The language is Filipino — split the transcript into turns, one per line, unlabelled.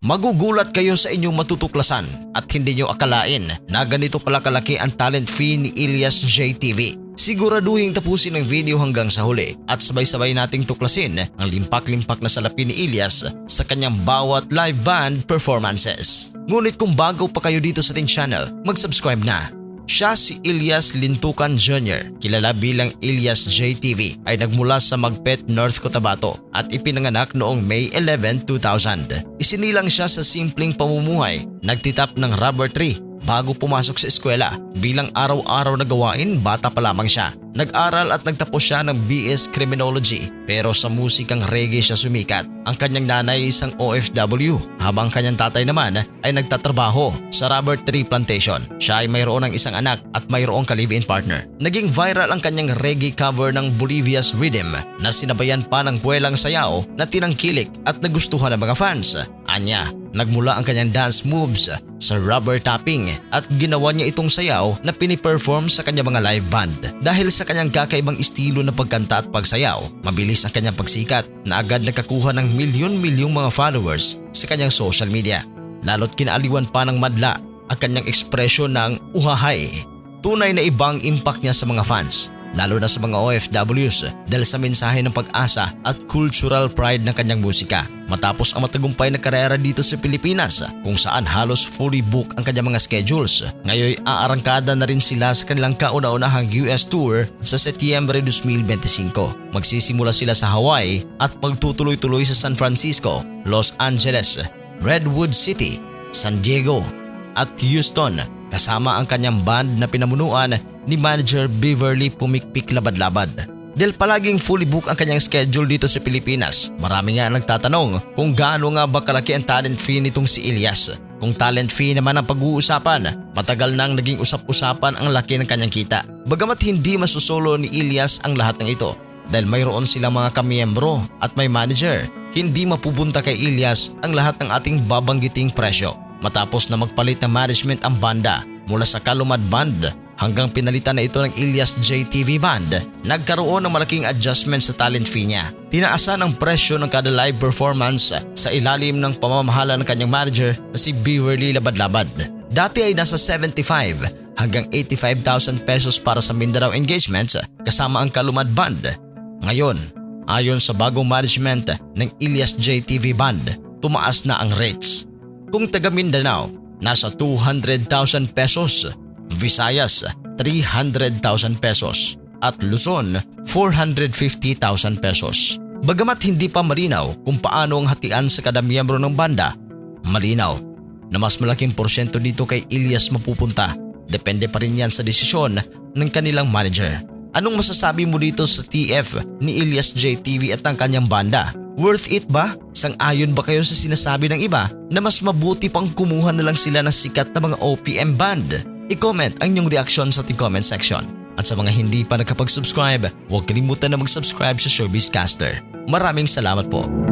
Magugulat kayo sa inyong matutuklasan at hindi nyo akalain na ganito pala kalaki ang talent fee ni Ilyas JTV. Siguraduhin tapusin ang video hanggang sa huli at sabay-sabay nating tuklasin ang limpak-limpak na salapi ni Ilyas sa kanyang bawat live band performances. Ngunit kung bago pa kayo dito sa ating channel, mag-subscribe na. Siya si Ilyas Lintukan Jr. Kilala bilang Ilyas JTV ay nagmula sa Magpet, North Cotabato at ipinanganak noong May 11, 2000. Isinilang siya sa simpleng pamumuhay, nagtitap ng rubber tree bago pumasok sa eskwela. Bilang araw-araw na gawain, bata pa lamang siya. Nag-aral at nagtapos siya ng BS Criminology pero sa musikang reggae siya sumikat. Ang kanyang nanay ay isang OFW habang kanyang tatay naman ay nagtatrabaho sa rubber tree plantation. Siya ay mayroon ng isang anak at mayroong ka-live-in partner. Naging viral ang kanyang reggae cover ng Bolivia's Rhythm na sinabayan pa ng buwelang sayaw na tinangkilik at nagustuhan ng mga fans. Anya, nagmula ang kanyang dance moves sa rubber tapping at ginawa niya itong sayaw na piniperform sa kanyang mga live band. Dahil sa kanyang kakaibang estilo na pagkanta at pagsayaw, mabilis ang kanyang pagsikat na agad nakakuha ng milyon-milyong mga followers sa kanyang social media. Lalo't kinaaliwan pa ng madla ang kanyang ekspresyon ng uhahay. Tunay na ibang impact niya sa mga fans lalo na sa mga OFWs dahil sa mensahe ng pag-asa at cultural pride ng kanyang musika. Matapos ang matagumpay na karera dito sa Pilipinas kung saan halos fully book ang kanyang mga schedules. Ngayon aarangkada na rin sila sa kanilang kauna-unahang US tour sa Setyembre 2025. Magsisimula sila sa Hawaii at magtutuloy-tuloy sa San Francisco, Los Angeles, Redwood City, San Diego at Houston kasama ang kanyang band na pinamunuan ni manager Beverly Pumikpik Labad-Labad. Dahil palaging fully book ang kanyang schedule dito sa Pilipinas, marami nga nagtatanong kung gaano nga ba kalaki ang talent fee nitong si Elias. Kung talent fee naman ang pag-uusapan, matagal nang naging usap-usapan ang laki ng kanyang kita. Bagamat hindi masusolo ni Elias ang lahat ng ito dahil mayroon silang mga kamiyembro at may manager, hindi mapupunta kay Elias ang lahat ng ating babanggiting presyo. Matapos na magpalit ng management ang banda mula sa Kalumad Band hanggang pinalitan na ito ng Ilyas JTV Band, nagkaroon ng malaking adjustment sa talent fee niya. Tinaasan ang presyo ng kada live performance sa ilalim ng pamamahala ng kanyang manager na si Beverly Labad-Labad. Dati ay nasa 75 hanggang 85,000 pesos para sa Mindanao engagements kasama ang Kalumad Band. Ngayon, ayon sa bagong management ng Ilyas JTV Band, tumaas na ang rates. Kung taga Mindanao, nasa 200,000 pesos, Visayas 300,000 pesos at Luzon 450,000 pesos. Bagamat hindi pa malinaw kung paano ang hatian sa kada miyembro ng banda, malinaw na mas malaking porsyento dito kay Ilyas mapupunta. Depende pa rin yan sa desisyon ng kanilang manager. Anong masasabi mo dito sa TF ni Ilyas JTV at ang kanyang banda? Worth it ba? Sang-ayon ba kayo sa sinasabi ng iba na mas mabuti pang kumuha na lang sila ng sikat na mga OPM band? I-comment ang inyong reaksyon sa ating comment section. At sa mga hindi pa nakapag-subscribe, huwag kalimutan na mag-subscribe sa Showbiz Caster. Maraming salamat po.